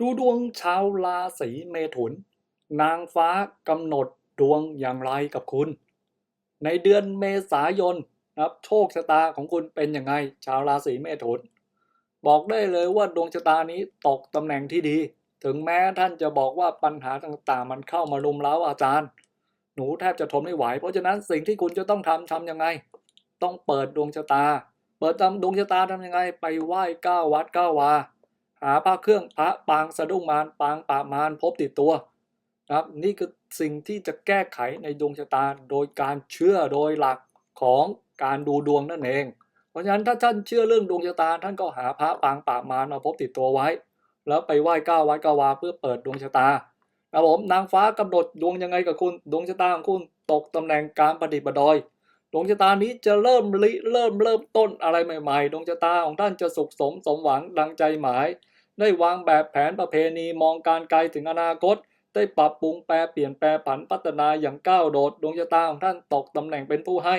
ดูดวงชาวราศีเมถุน นางฟ้ากำหนดดวงอย่างไรกับคุณ ในเดือนเมษายนนะครับโชคชะตาของคุณเป็นยังไง ชาวราศีเมถุน บอกได้เลยว่าดวงชะตานี้ตกตำแหน่งที่ดี ถึงแม้ท่านจะบอกว่าปัญหาต่างๆ มันเข้ามารุมเร้าอาจารย์ หนูแทบจะทนไม่ไหว เพราะฉะนั้นสิ่งที่คุณจะต้องทำทำยังไง ต้องเปิดดวงชะตา เปิดตำดวงชะตาทำยังไง ไปไหว้เก้าวัดเก้าวา หาพระเครื่องพระปางสะดุ้งมารปางปรามารพบติดตัวนะครับนี่คือสิ่งที่จะแก้ไขในดวงชะตาโดยการเชื่อโดยหลักของการดูดวงนั่นเอง เพราะฉะนั้นถ้าท่านเชื่อเรื่องดวงชะตาท่านก็หาพระปางปรามารมาพบติดตัวไว้ แล้วไปไหว้ก้าวัดเก้าวาเพื่อเปิดดวงชะตาครับผมนางฟ้ากำหนดดวงยังไงกับคุณดวงชะตาของคุณตกตำแหน่งการปฏิบัติดอยดวงชะตานี้จะเริ่มริเริ่มเริ่มต้นอะไรใหม่ ๆ ดวงชะตาของท่านจะสุขสมสมหวังดังใจหมาย ได้วางแบบแผนประเพณีมองการไกลถึงอนาคต ได้ปรับปรุงแปรเปลี่ยนแปลผันพัฒนาอย่างก้าวโดดดวงชะตาของท่านตกตำแหน่งเป็นผู้ให้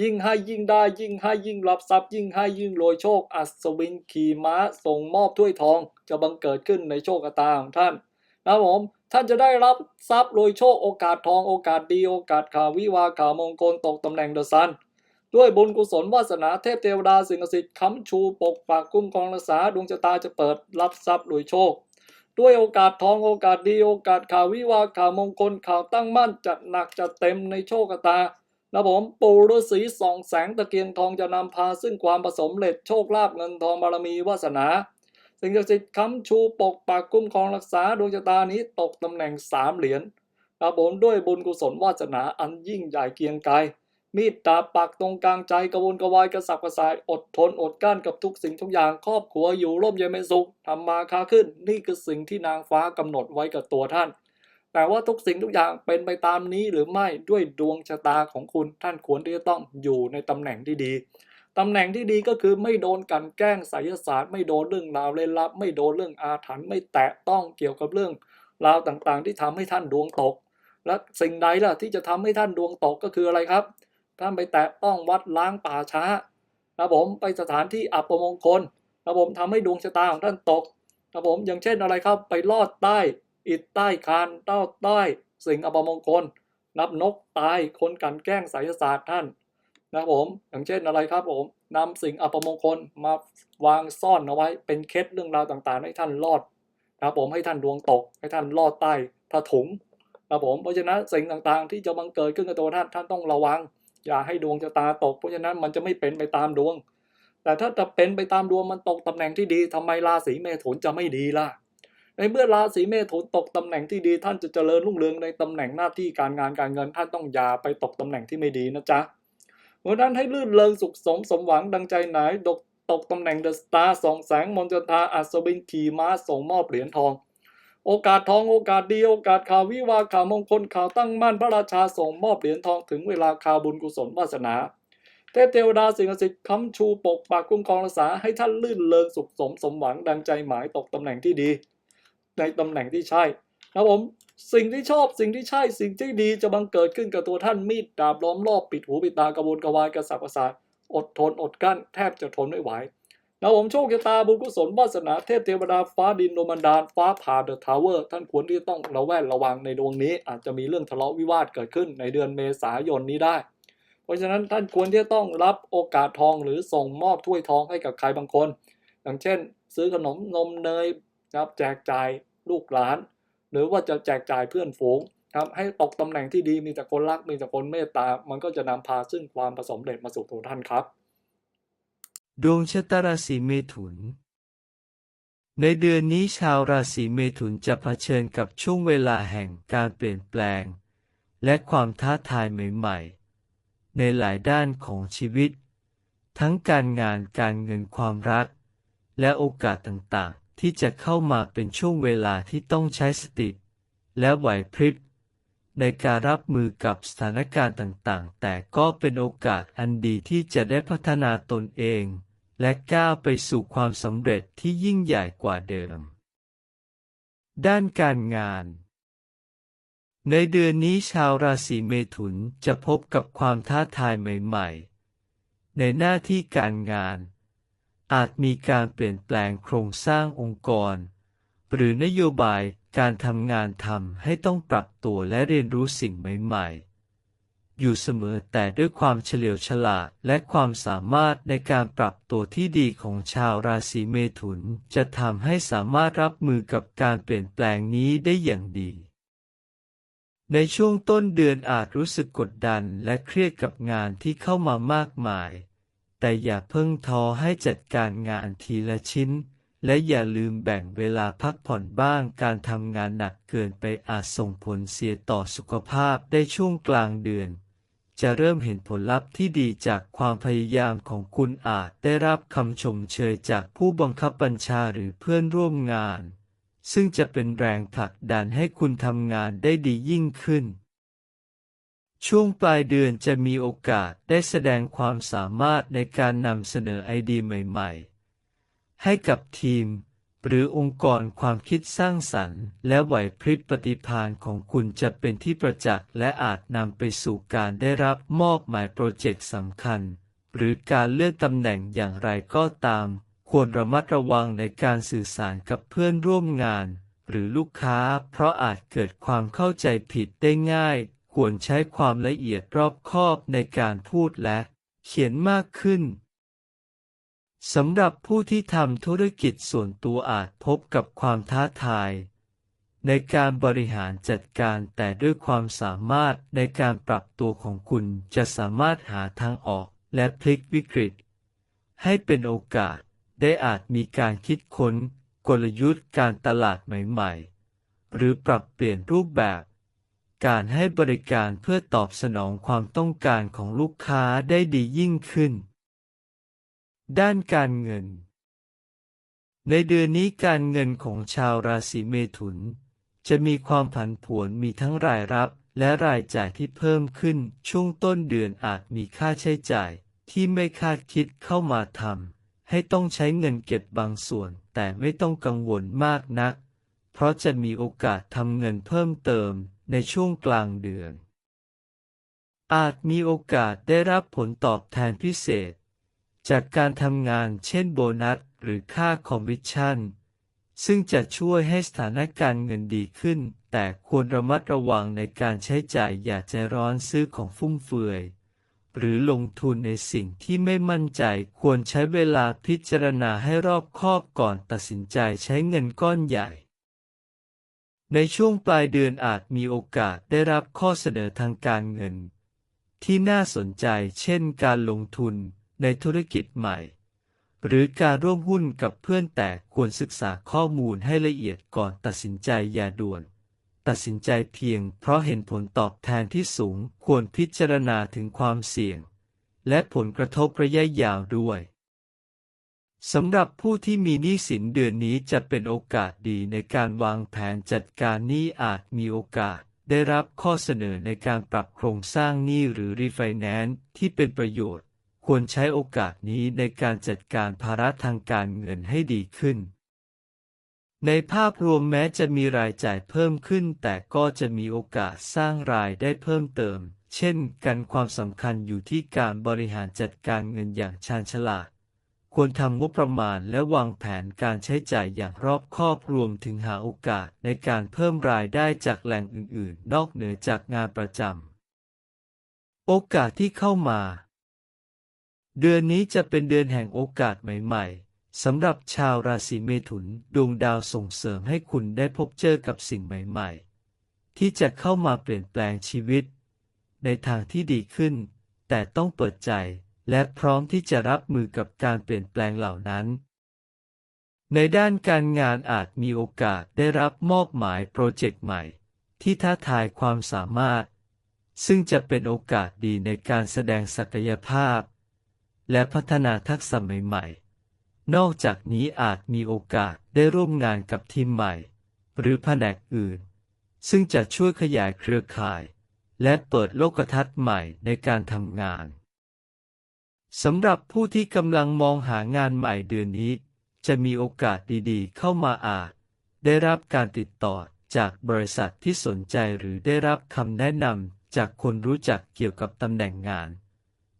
ยิ่งให้ยิ่งได้ยิ่งให้ยิ่งรับทรัพย์ ยิ่งให้ยิ่งรวยโชค อัศวินขี่ม้าส่งมอบถ้วยทอง จะบังเกิดขึ้นในโชคชะตาของท่านนะครับผมท่านจะได้รับทรัพย์รวยโชคโอกาสทองโอกาสดีโอกาสข่าววิวาข่าวมงคลตกตำแหน่งเดอะซัน ด้วยบุญกุศลวาสนาเทพเทวดาสิ่งศักดิ์สิทธิ์ค้ำชูปกปักคุ้มครองรักษาดวงชะตาจะเปิดรับทรัพย์รวยโชค ด้วยโอกาสทองโอกาสดีโอกาสข่าววิวาข่าวมงคลข่าวตั้งมั่นจัดหนักจัดเต็มในโชคชะตานะผมปู่ฤาษีสองแสงตะเกียงทองจะนำพาซึ่งความประสมเร็จโชคลาภเงินทองบารมีวาสนาสิ่งศักดิ์สิทธิ์ค้ำชูปกปักคุ้มครองรักษาดวงชะตานี้ตกตำแหน่งสามเหรียญนะผมด้วยบุญกุศลวาสนาอันยิ่งใหญ่เกียงไกร มีดดาบปักตรงกลางใจกระวนกระวายกระสับกระส่ายอดทนอดกลั้นกับทุกสิ่งทุกอย่างครอบครัวอยู่ร่มเย็นเป็นสุขทำมาค้าขึ้น นี่คือสิ่งที่นางฟ้ากำหนดไว้กับตัวท่าน แต่ว่าทุกสิ่งทุกอย่างเป็นไปตามนี้หรือไม่ด้วยดวงชะตาของคุณท่านควรที่จะต้องอยู่ในตำแหน่งที่ดีตำแหน่งที่ดีก็คือไม่โดนกันแกล้งไสยศาสตร์ไม่โดนเรื่องราวเล่นลับ ไม่โดนเรื่องอาถรรพ์ไม่แตะต้องเกี่ยวกับเรื่องราวต่างๆ ที่ทำให้ท่านดวงตก และสิ่งใดล่ะที่จะทำให้ท่านดวงตกก็คืออะไรครับ ท่านไปแตะต้องวัดล้างป่าช้านะผมไปสถานที่อัปมงคลนะผมทำให้ดวงชะตาของท่านตกนะผมอย่างเช่นอะไรครับไปลอดใต้ อิฐใต้คานเต้าใต้สิ่งอัปมงคล นับนกตายคนกันแกล้งไสยศาสตร์ท่านนะผมอย่างเช่นอะไรครับผมนำสิ่งอัปมงคลมาวางซ่อนเอาไว้เป็นเคล็ดเรื่องราวต่างๆ ให้ท่านรอดนะครับผมให้ท่านดวงตก ให้ท่านรอดใต้ผ้าถุงนะครับผมเพราะฉะนั้นสิ่งต่างๆ ที่จะบังเกิดขึ้นกับตัวท่านท่านต้องระวัง อย่าให้ดวงชะตาตก เพราะฉะนั้นมันจะไม่เป็นไปตามดวง แต่ถ้าจะเป็นไปตามดวงมันตกตำแหน่งที่ดีทำไมราศีเมถุนจะไม่ดีล่ะ ในเมื่อราศีเมถุนตกตำแหน่งที่ดี ท่านจะเจริญรุ่งเรืองในตำแหน่งหน้าที่การงานการเงินท่านต้องอย่าไปตกตำแหน่งที่ไม่ดีนะจ๊ะเพราะนั้นให้ลื่นเริงสุขสมสมหวังดังใจไหนตกตกตำแหน่งเดอะสตาร์สองแสงมนจทาอัศวินขี่ม้าส่งมอบเหรียญทอง โอกาสทองโอกาสดีโอกาสข่าววิวาข่าวมงคลข่าวตั้งมั่นพระราชาส่งมอบเหรียญทองถึงเวลาข่าวบุญกุศลวาสนาเทพเทวดาสิ่งศักดิ์สิทธิ์ค้ำชูปกปักคุ้มครองรักษาให้ท่านลื่นเริงสุขสมสมหวังดังใจหมายตกตำแหน่งที่ดี ในตำแหน่งที่ใช่นะครับผมสิ่งที่ชอบสิ่งที่ใช่สิ่งที่ดีจะบังเกิดขึ้นกับตัวท่านมีดดาบล้อมรอบปิดหูปิดตากระวนกระวายกระสับกระส่ายอดทนอดกั้นแทบจะทนไม่ไหว นะผมโชคชะตาบุญกุศลวาสนาเทพเทวดาฟ้าดินโนมันดานฟ้าผ่าเดอะทาวเวอร์ท่านควรที่ต้องระแวดระวังในดวงนี้ อาจจะมีเรื่องทะเลาะวิวาทเกิดขึ้นในเดือนเมษายนนี้ได้ เพราะฉะนั้นท่านควรที่จะต้องรับโอกาสทองหรือส่งมอบถ้วยทองให้กับใครบางคน อย่างเช่น ซื้อขนมนมเนยครับแจกจ่ายลูกหลาน หรือว่าจะแจกจ่ายเพื่อนฝูงครับให้ตกตำแหน่งที่ดีมีแต่คนรักมีแต่คนเมตตา มันก็จะนำพาซึ่งความประสมเร็จมาสู่ตัวท่านครับ ดวงชะตาราศีเมถุน ในเดือนนี้ชาวราศีเมถุนจะเผชิญกับช่วงเวลาแห่งการเปลี่ยนแปลง และความท้าทายใหม่ๆ ในหลายด้านของชีวิต ทั้งการงานการเงินความรัก และโอกาสต่างๆ ที่จะเข้ามาเป็นช่วงเวลาที่ต้องใช้สติ และไหวพริบในการรับมือกับสถานการณ์ต่างๆ แต่ก็เป็นโอกาสอันดีที่จะได้พัฒนาตนเอง และก้าวไปสู่ความสำเร็จที่ยิ่งใหญ่กว่าเดิม ด้านการงาน ในเดือนนี้ชาวราศีเมถุนจะพบกับความท้าทายใหม่ๆ ในหน้าที่การงาน อาจมีการเปลี่ยนแปลงโครงสร้างองค์กร หรือนโยบายการทำงานทำให้ต้องปรับตัวและเรียนรู้สิ่งใหม่ๆ อยู่เสมอแต่ด้วยความเฉลียวฉลาดและความสามารถในการปรับตัวที่ดีของชาวราศีเมถุน จะทำให้สามารถรับมือกับการเปลี่ยนแปลงนี้ได้อย่างดี ในช่วงต้นเดือนอาจรู้สึกกดดันและเครียดกับงานที่เข้ามามากมาย แต่อย่าเพิ่งท้อให้จัดการงานทีละชิ้นและอย่าลืมแบ่งเวลาพักผ่อนบ้าง การทำงานหนักเกินไปอาจส่งผลเสียต่อสุขภาพได้ช่วงกลางเดือน จะเริ่มเห็นผลลัพธ์ที่ดีจากความพยายามของคุณอาจได้รับคำชมเชยจากผู้บังคับบัญชาหรือเพื่อนร่วมงาน ซึ่งจะเป็นแรงผลักดันให้คุณทำงานได้ดียิ่งขึ้น ช่วงปลายเดือนจะมีโอกาสได้แสดงความสามารถในการนำเสนอไอเดียใหม่ ๆ ให้กับทีม หรือองค์กรความคิดสร้างสรรค์ และไหวพริบปฏิภาณของคุณจะเป็นที่ประจักษ์และอาจนำไปสู่การได้รับมอบหมายโปรเจกต์สำคัญ หรือการเลือนตำแหน่งอย่างไรก็ตาม ควรระมัดระวังในการสื่อสารกับเพื่อนร่วมงาน หรือลูกค้าเพราะอาจเกิดความเข้าใจผิดได้ง่าย ควรใช้ความละเอียดรอบคอบในการพูดและ เขียนมากขึ้น สำหรับผู้ที่ทำธุรกิจส่วนตัวอาจพบกับความท้าทาย ในการบริหารจัดการแต่ด้วยความสามารถในการปรับตัวของคุณจะสามารถหาทางออกและพลิกวิกฤต ให้เป็นโอกาสได้อาจมีการคิดค้น กลยุทธ์การตลาดใหม่ๆ หรือปรับเปลี่ยนรูปแบบ การให้บริการเพื่อตอบสนองความต้องการของลูกค้าได้ดียิ่งขึ้น ด้านการเงิน ในเดือนนี้การเงินของชาวราศีเมถุน จะมีความผันผวนมีทั้งรายรับและรายจ่ายที่เพิ่มขึ้นช่วงต้นเดือนอาจมีค่าใช้จ่ายที่ไม่คาดคิดเข้ามาทำให้ต้องใช้เงินเก็บบางส่วน แต่ไม่ต้องกังวลมากนัก เพราะจะมีโอกาสทำเงินเพิ่มเติมในช่วงกลางเดือน อาจมีโอกาสได้รับผลตอบแทนพิเศษ จากการทำงานเช่นโบนัสหรือค่าคอมมิชชั่น ซึ่งจะช่วยให้สถานการณ์เงินดีขึ้น แต่ควรระมัดระวังในการใช้จ่ายอย่าใจร้อนซื้อของฟุ่มเฟือย หรือลงทุนในสิ่งที่ไม่มั่นใจควรใช้เวลาพิจารณาให้รอบคอบก่อนตัดสินใจใช้เงินก้อนใหญ่ในช่วงปลายเดือนอาจมีโอกาสได้รับข้อเสนอทางการเงิน ที่น่าสนใจเช่นการลงทุน ในธุรกิจใหม่ หรือการร่วมหุ้นกับเพื่อนแต่ควรศึกษาข้อมูลให้ละเอียดก่อนตัดสินใจอย่าด่วน ตัดสินใจเพียงเพราะเห็นผลตอบแทนที่สูงควรพิจารณาถึงความเสี่ยง และผลกระทบระยะยาวด้วยสำหรับผู้ที่มีหนี้สินเดือนนี้จะเป็นโอกาสดีในการวางแผนจัดการหนี้อาจมีโอกาสได้รับข้อเสนอในการปรับโครงสร้างหนี้หรือรีไฟแนนซ์ที่เป็นประโยชน์ ควรใช้โอกาสนี้ในการจัดการภาระทางการเงินให้ดีขึ้น ในภาพรวมแม้จะมีรายจ่ายเพิ่มขึ้น แต่ก็จะมีโอกาสสร้างรายได้เพิ่มเติม เช่นกันความสำคัญอยู่ที่การบริหารจัดการเงินอย่างชาญฉลาด ควรทำงบประมาณและวางแผนการใช้จ่ายอย่างรอบคอบรวมถึงหาโอกาสในการเพิ่มรายได้จากแหล่งอื่น ๆ นอกเหนือจากงานประจำโอกาสที่เข้ามา เดือนนี้จะเป็นเดือนแห่งโอกาสใหม่ๆสำหรับชาวราศีเมถุนดวงดาวส่งเสริมให้คุณได้พบเจอกับสิ่งใหม่ๆ ที่จะเข้ามาเปลี่ยนแปลงชีวิต ในทางที่ดีขึ้น แต่ต้องเปิดใจและพร้อมที่จะรับมือกับการเปลี่ยนแปลงเหล่านั้น ในด้านการงานอาจมีโอกาสได้รับมอบหมายโปรเจกต์ใหม่ ที่ท้าทายความสามารถ ซึ่งจะเป็นโอกาสดีในการแสดงศักยภาพ และพัฒนาทักษะใหม่ๆ นอกจากนี้อาจมีโอกาสได้ร่วมงานกับทีมใหม่ หรือแผนกอื่น ซึ่งจะช่วยขยายเครือข่าย และเปิดโลกทัศน์ใหม่ในการทำงานสำหรับผู้ที่กำลังมองหางานใหม่เดือนนี้ จะมีโอกาสดีๆ เข้ามาอาจ ได้รับการติดต่อจากบริษัทที่สนใจหรือได้รับคำแนะนำจากคนรู้จักเกี่ยวกับตำแหน่งงาน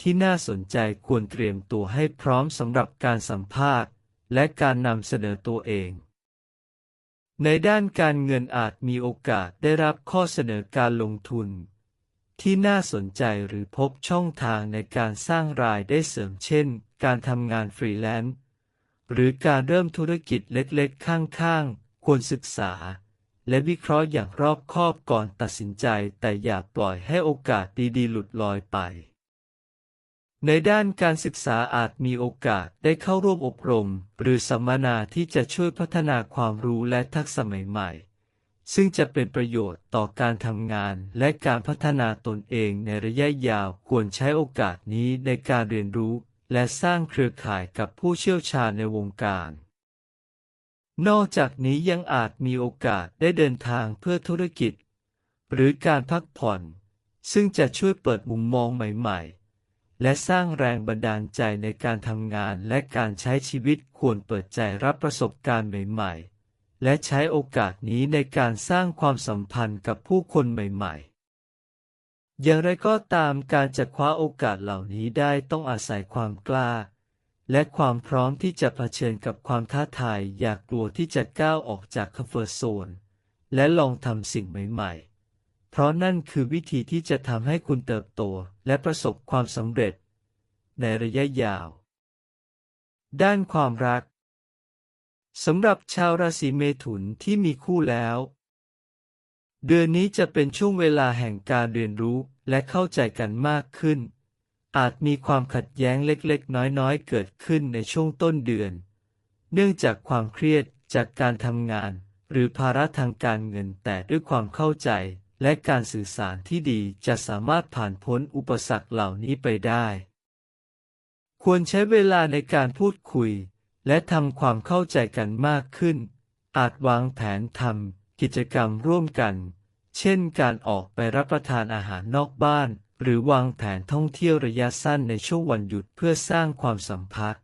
ที่น่าสนใจควรเตรียมตัวให้พร้อมสำหรับการสัมภาษณ์ และการนำเสนอตัวเอง ในด้านการเงินอาจมีโอกาสได้รับข้อเสนอการลงทุน ที่น่าสนใจหรือพบช่องทางในการสร้างรายได้เสริมเช่น การทำงานฟรีแลนซ์หรือการเริ่มธุรกิจเล็กๆ ข้างๆ ควรศึกษา และวิเคราะห์อย่างรอบคอบก่อนตัดสินใจ แต่อย่าปล่อยให้โอกาสดีๆ หลุดลอยไป ในด้านการศึกษาอาจมีโอกาสได้เข้าร่วมอบรม หรือสัมมนาที่จะช่วยพัฒนาความรู้และทักษะใหม่ๆ ซึ่งจะเป็นประโยชน์ต่อการทำงานและการพัฒนาตนเองในระยะยาวควรใช้โอกาสนี้ในการเรียนรู้ และสร้างเครือข่ายกับผู้เชี่ยวชาญในวงการ นอกจากนี้ยังอาจมีโอกาสได้เดินทางเพื่อธุรกิจ หรือการพักผ่อน ซึ่งจะช่วยเปิดมุมมองใหม่ๆ และสร้างแรงบันดาลใจในการทำงานและการใช้ชีวิตควรเปิดใจรับประสบการณ์ใหม่ๆ และใช้โอกาสนี้ในการสร้างความสัมพันธ์กับผู้คนใหม่ๆอย่างไรก็ตามการจะคว้าโอกาสเหล่านี้ได้ต้องอาศัยความกล้า และความพร้อมที่จะเผชิญกับความท้าทาย อย่ากลัวที่จะก้าวออกจากคอมฟอร์ทโซน และลองทำสิ่งใหม่ ๆ เพราะนั่นคือวิธีที่จะทำให้คุณเติบโตและประสบความสำเร็จ ในระยะยาว ด้านความรักสำหรับชาวราศีเมถุนที่มีคู่แล้ว เดือนนี้จะเป็นช่วงเวลาแห่งการเรียนรู้และเข้าใจกันมากขึ้น อาจมีความขัดแย้งเล็กๆ น้อยๆ เกิดขึ้นในช่วงต้นเดือน เนื่องจากความเครียดจากการทำงาน หรือภาระทางการเงินแต่ด้วยความเข้าใจ และการสื่อสารที่ดีจะสามารถผ่านพ้นอุปสรรคเหล่านี้ไปได้ ควรใช้เวลาในการพูดคุย และทำความเข้าใจกันมากขึ้น อาจวางแผนทำกิจกรรมร่วมกัน เช่นการออกไปรับประทานอาหารนอกบ้าน หรือวางแผนท่องเที่ยวระยะสั้นในช่วงวันหยุดเพื่อสร้างความสัมพันธ์